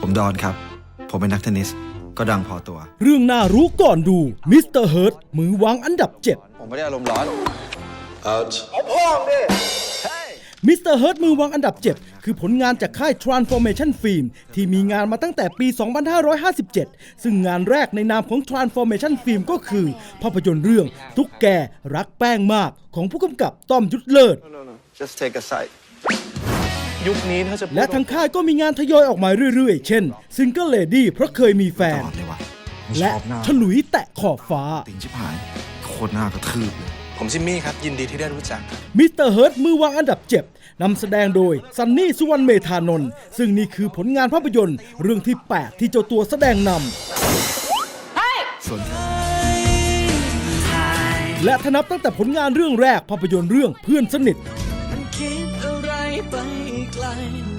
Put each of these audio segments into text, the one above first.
ผมดอนครับ ผมเป็นนักเทนนิส ก็ดังพอตัว เรื่องน่ารู้ก่อนดูมิสเตอร์เฮิร์ตมือวางอันดับ7ผมไม่ได้อารมณ์ร้อน Out. มิสเตอร์เฮิร์ตมือวางอันดับ 7 คือผลงานจากค่าย Transformation Film ที่มีงานมาตั้งแต่ปี 2557 ซึ่งงานแรกในนามของ Transformation Film ก็คือ ภาพยนตร์เรื่องตุ๊กแกรักแป้งมากของผู้กำกับต้อมยุทธเลิศ no no just take a side ยุคนี้ถ้าจะพูดและทางค่ายก็มีงานทยอยออกมาเรื่อยๆ เช่น Single Lady เพราะเคยมีแฟตนลอดเลยว่ะไม่ชและอบหน้าฉลุยแตะขอบฟ้าติงชิบหายโคตรหน้ากระทืบเลยผมจิมมี่ครับ ยินดีที่ได้รู้จักครับมิสเตอร์เฮิร์ตมือวางอันดับเจ็บนำแสดงโดยซันนี่สุวรรณเมธานนท์ซึ่งนี่คือผลงานภาพยนตร์ เรื่องที่ 8 ที่เจ้าตัวแสดงนส่วนำและถ้านับตั้งแต่ผลงานเรื่องแรกภาพยนตร์เรื่องเพื่อนสนิทมันคิดอะ ไรไปไกล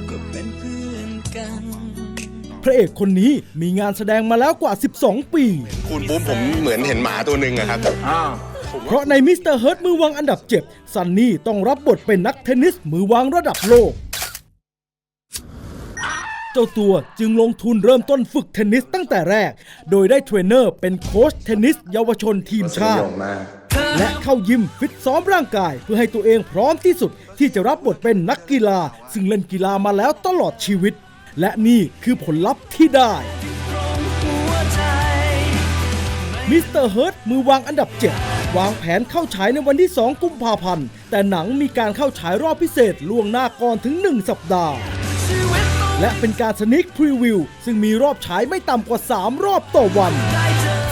ก็เป็นเพื่อนกัน พระเอกคนนี้มีงานแสดงมาแล้วกว่า 12 ปี คุณปุ๊บผมเหมือนเห็นหมาตัวหนึ่งอะครับเพราะในมิสเตอร์เฮิร์ตมือวางอันดับเจ็บซันนี่ต้องรับบทเป็นนักเทนนิสมือวางระดับโลก เจ้าตัวจึงลงทุนเริ่มต้นฝึกเทนนิสตั้งแต่แรก โดยได้เทรนเนอร์เป็นโค้ชเทนนิสเยาวชนทีมชาติ และเข้ายิมฟิตซ้อมร่างกาย เพื่อให้ตัวเองพร้อมที่สุดที่จะรับบทเป็นนักกีฬา ซึ่งเล่นกีฬามาแล้วตลอดชีวิต และนี่คือผลลัพธ์ที่ได้มิสเตอร์เฮิร์ตมือวางอันดับ 7 วางแผนเข้าฉายในวันที่ 2 กุมภาพันธ์ แต่หนังมีการเข้าฉายรอบพิเศษล่วงหน้าก่อนถึง 1 สัปดาห์ และเป็นการสนิกพรีวิว ซึ่งมีรอบฉายไม่ต่ำกว่า 3 รอบต่อวัน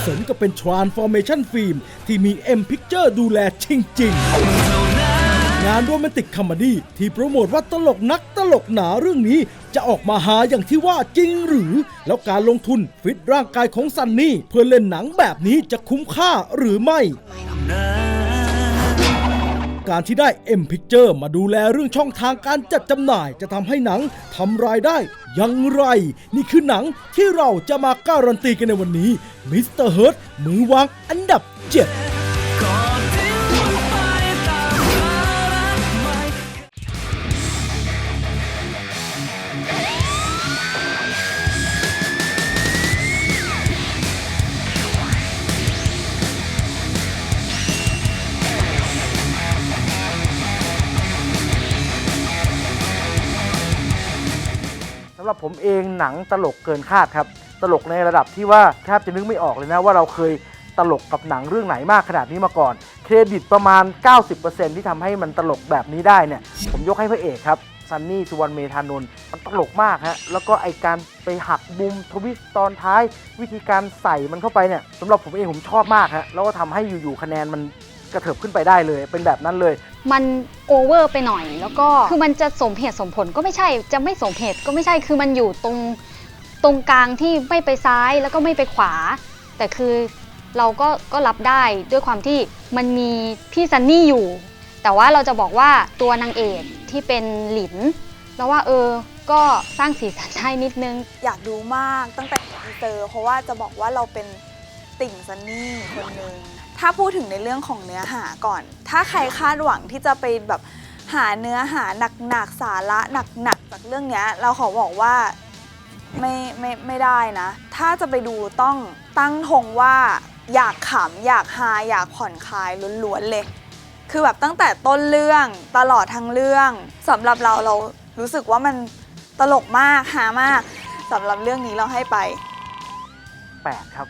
สมกับเป็น Transformation Film ที่มี M Picture ดูแลจริงๆ งานโรแมนติกคอมเมดี้ที่โปรโมทว่าตลกนักตลกหนาเรื่องนี้จะออกมาหาอย่างที่ว่าจริงหรือ แล้วการลงทุนฟิตร่างกายของซันนี่ เพื่อเล่นหนังแบบนี้จะคุ้มค่าหรือไม่ การที่ได้ M Picture มาดูแลเรื่องช่องทางการจัดจำหน่ายจะทำให้หนังทำรายได้อย่างไร นี่คือหนังที่เราจะมาการันตีกันในวันนี้มิสเตอร์เฮิร์ตมือวางอันดับ 7 สำหรับผมเองหนังตลกเกินคาดครับ ตลกในระดับที่ว่าแทบจะนึกไม่ออกเลยนะว่าเราเคยตลกกับหนังเรื่องไหนมากขนาดนี้มาก่อน เครดิตประมาณ 90%ที่ทำให้มันตลกแบบนี้ได้เนี่ย ผมยกให้พระเอกครับซันนี่สุวรรณเมธานนท์มันตลกมากฮะ แล้วก็ไอการไปหักมุมทวิสต์ตอนท้าย วิธีการใส่มันเข้าไปเนี่ยสำหรับผมเองผมชอบมากฮะ แล้วก็ทำให้อยู่ๆคะแนนมัน กระเถิบขึ้นไปได้เลย เป็นแบบนั้นเลย มันโอเวอร์ไปหน่อย แล้วก็คือมันจะสมเหตุสมผลก็ไม่ใช่จะไม่สมเหตุก็ไม่ใช่คือมันอยู่ตรงตรงกลางที่ไม่ไปซ้ายแล้วก็ไม่ไปขวา แต่คือเราก็ก็รับได้ด้วยความที่มันมีพี่ซันนี่อยู่ แต่ว่าเราจะบอกว่าตัวนางเอกที่เป็นหลินแล้วว่าเออก็สร้างสีสันได้นิดนึง อยากดูมากตั้งแต่ทีเซอร์เพราะว่าจะบอกว่าเราเป็นติ่งซันนี่คนหนึ่ง ถ้าพูดถึงในเรื่องของเนื้อหาก่อน ถ้าใครคาดหวังที่จะไปแบบหาเนื้อหาหนักๆสาระหนักๆจากเรื่องเนี้ย เราขอบอกว่าไม่ไม่ไม่ได้นะ ถ้าจะไปดูต้องตั้งธงว่าอยากขำอยากฮาอยากผ่อนคลายล้วนๆเลย คือแบบตั้งแต่ต้นเรื่องตลอดทั้งเรื่องสำหรับเราเรารู้สึกว่ามันตลกมากฮามากสำหรับเรื่องนี้เราให้ไป 8 ครับ